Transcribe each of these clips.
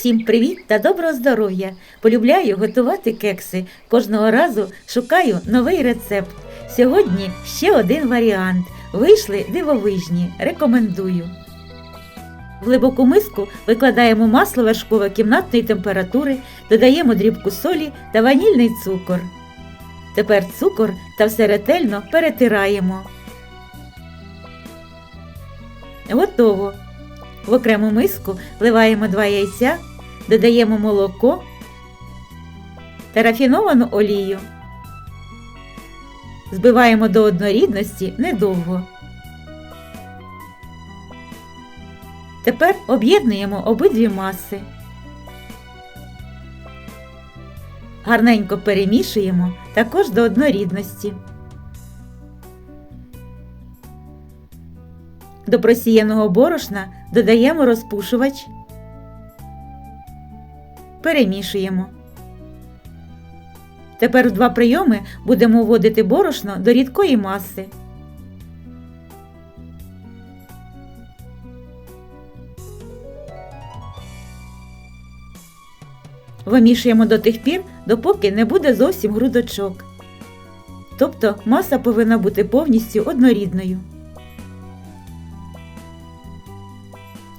Всім привіт та доброго здоров'я! Полюбляю готувати кекси. Кожного разу шукаю новий рецепт. Сьогодні ще один варіант. Вийшли дивовижні. Рекомендую. В глибоку миску викладаємо масло вершкове кімнатної температури, додаємо дрібку солі та ванільний цукор. Тепер цукор та все ретельно перетираємо. Готово. В окрему миску вливаємо 2 яйця, додаємо молоко та рафіновану олію. Збиваємо до однорідності недовго. Тепер об'єднуємо обидві маси. Гарненько перемішуємо також до однорідності. До просіяного борошна додаємо розпушувач, перемішуємо. Тепер в два прийоми будемо вводити борошно до рідкої маси. Вимішуємо до тих пір, допоки не буде зовсім грудочок. Тобто маса повинна бути повністю однорідною.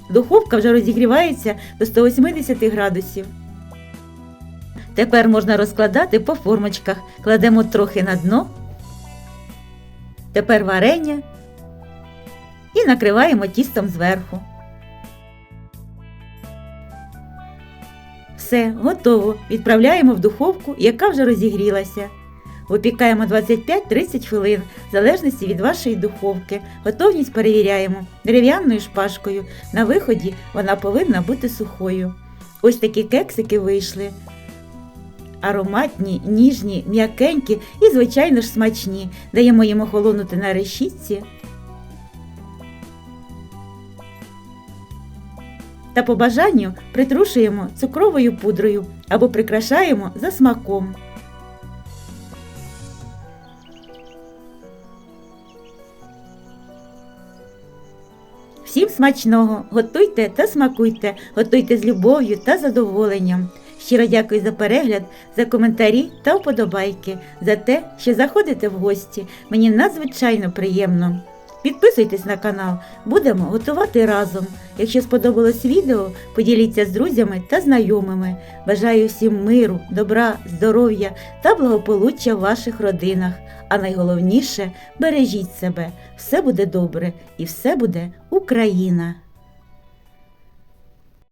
Духовка вже розігрівається до 180 градусів. Тепер можна розкладати по формочках. Кладемо трохи на дно. Тепер варення і накриваємо тістом зверху. Все, готово. Відправляємо в духовку, яка вже розігрілася. Випікаємо 25-30 хвилин, в залежності від вашої духовки. Готовність перевіряємо дерев'яною шпажкою. На виході вона повинна бути сухою. Ось такі кексики вийшли. Ароматні, ніжні, м'якенькі і, звичайно ж, смачні. Даємо їм охолонути на решітці. Та по бажанню притрушуємо цукровою пудрою або прикрашаємо за смаком. Всім смачного! Готуйте та смакуйте, готуйте з любов'ю та задоволенням. Щиро дякую за перегляд, за коментарі та вподобайки, за те, що заходите в гості. Мені надзвичайно приємно. Підписуйтесь на канал, будемо готувати разом. Якщо сподобалось відео, поділіться з друзями та знайомими. Бажаю всім миру, добра, здоров'я та благополуччя в ваших родинах. А найголовніше бережіть себе, все буде добре і все буде Україна!